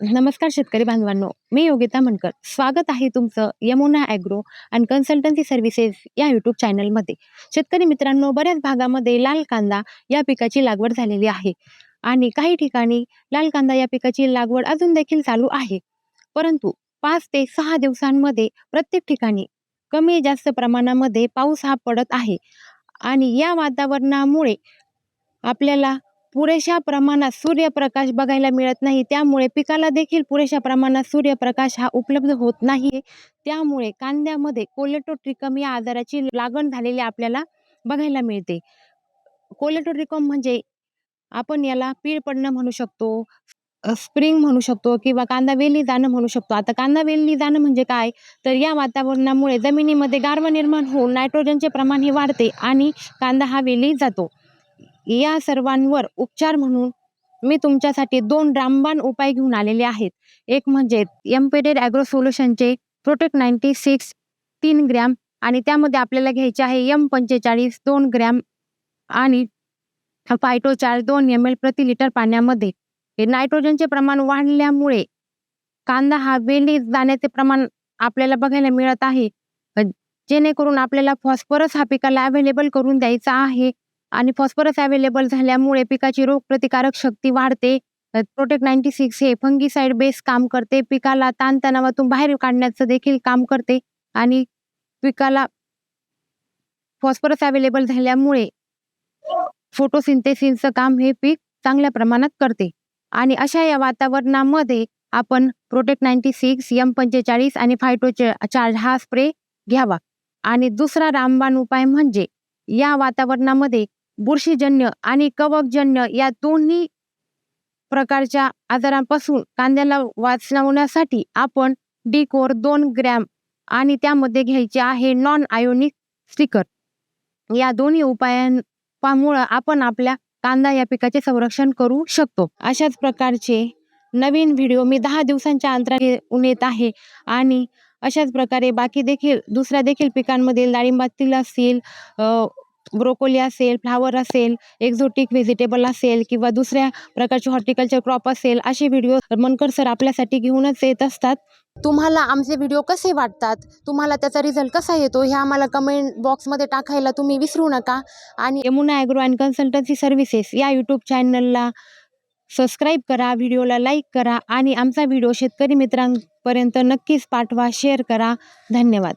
नमस्कार शेतकरी बांधवांनो मी योगिता मनकर. स्वागत आहे तुमचं Yamuna agro and consultancy services या यूट्यूब चॅनलमध्ये. शेतकरी मित्रांनो बऱ्याच भागामध्ये लाल कांदा या पिकाची लागवड झालेली आहे आणि काही ठिकाणी लाल कांदा या पिकाची लागवड अजून देखील चालू आहे. परंतु पाच ते सहा दिवसांमध्ये प्रत्येक ठिकाणी कमी जास्त प्रमाणामध्ये पाऊस हा पडत आहे आणि या वातावरणामुळे आपल्याला पुरेशा प्रमाणात सूर्यप्रकाश बघायला मिळत नाही. त्यामुळे पिकाला देखील पुरेशा प्रमाणात सूर्यप्रकाश हा उपलब्ध होत नाही. त्यामुळे कांद्यामध्ये कोलेटोट्रिकम या आजाराची लागण झालेली आपल्याला बघायला मिळते. कोलेटोट्रिकम म्हणजे आपण याला पीळ पडणं म्हणू शकतो स्प्रिंग म्हणू शकतो किंवा कांदा वेली जाणं म्हणू शकतो. आता कांदा वेली जाणं म्हणजे काय? तर या वातावरणामुळे जमिनीमध्ये गारवा निर्माण होऊन नायट्रोजनचे प्रमाण हे वाढते आणि कांदा हा वेली जातो. या सर्वांवर उपचार म्हणून मी तुमच्यासाठी दोन रामबाण उपाय घेऊन आलेले आहेत. एक म्हणजे एम्पेडेड ॲग्रो सोल्युशनचे प्रोटेक्ट नाईन्टी सिक्स तीन ग्रॅम आणि त्यामध्ये आपल्याला घ्यायचे आहे एम पंचेचाळीस दोन ग्रॅम आणि फायटोचार दोन एम एल प्रति लिटर पाण्यामध्ये. हे नायट्रोजनचे प्रमाण वाढल्यामुळे कांदा हा वेली जाण्याचे प्रमाण आपल्याला बघायला मिळत आहे. जेणेकरून आपल्याला फॉस्फरस हा पिकाला अवेलेबल करून द्यायचा आहे. आणि फॉस्फरस अवेलेबल झाल्यामुळे पिकाची रोगप्रतिकारक शक्ती वाढते. प्रोटेक्ट नाईन्टी सिक्स हे फंगीसाईड बेस काम करते. पिकाला ताणतणावातून बाहेर काढण्याचं देखील काम करते. आणि पिकाला फॉस्फरस अवेलेबल झाल्यामुळे फोटोसिंथेसिसचं काम हे पीक चांगल्या प्रमाणात करते. आणि अशा या वातावरणामध्ये आपण प्रोटेक्ट नाईन्टी सिक्स यम पंचेचाळीस आणि फायटो चार्ज हा स्प्रे घ्यावा. आणि दुसरा रामबाण उपाय म्हणजे या वातावरणामध्ये बुरशीजन्य आणि कवकजन्य या दोन्ही प्रकारच्या आजारांपासून कांद्याला वाचवण्यासाठी आपण डिकोर दोन ग्रॅम आणि त्यामध्ये घ्यायचे आहे नॉन आयोनिक स्टिकर या दोन्ही उपायांमुळं आपण आपल्या कांदा या पिकाचे संरक्षण करू शकतो. अशाच प्रकारचे नवीन व्हिडिओ मी दहा दिवसांच्या अंतराने येत आहे आणि अशाच प्रकारे बाकी देखील दुसऱ्या देखील पिकांमधील डाळिंबातील असतील ब्रोकोली असेल फ्लावर असेल एक्झोटिक व्हेजिटेबल असेल किंवा दुसऱ्या प्रकारचे हॉर्टिकल्चर क्रॉप असेल असे व्हिडिओ मनकर सर आपल्यासाठी घेऊनच येत असतात. तुम्हाला आमचे व्हिडिओ कसे वाटतात? तुम्हाला त्याचा रिझल्ट कसा येतो? हे आम्हाला कमेंट बॉक्समध्ये टाकायला तुम्ही विसरू नका. आणि Yamuna agro and consultancy services या यूट्यूब चॅनलला सबस्क्राईब करा व्हिडिओला लाईक करा आणि आमचा व्हिडिओ शेतकरी मित्रांपर्यंत नक्कीच पाठवा शेअर करा. धन्यवाद.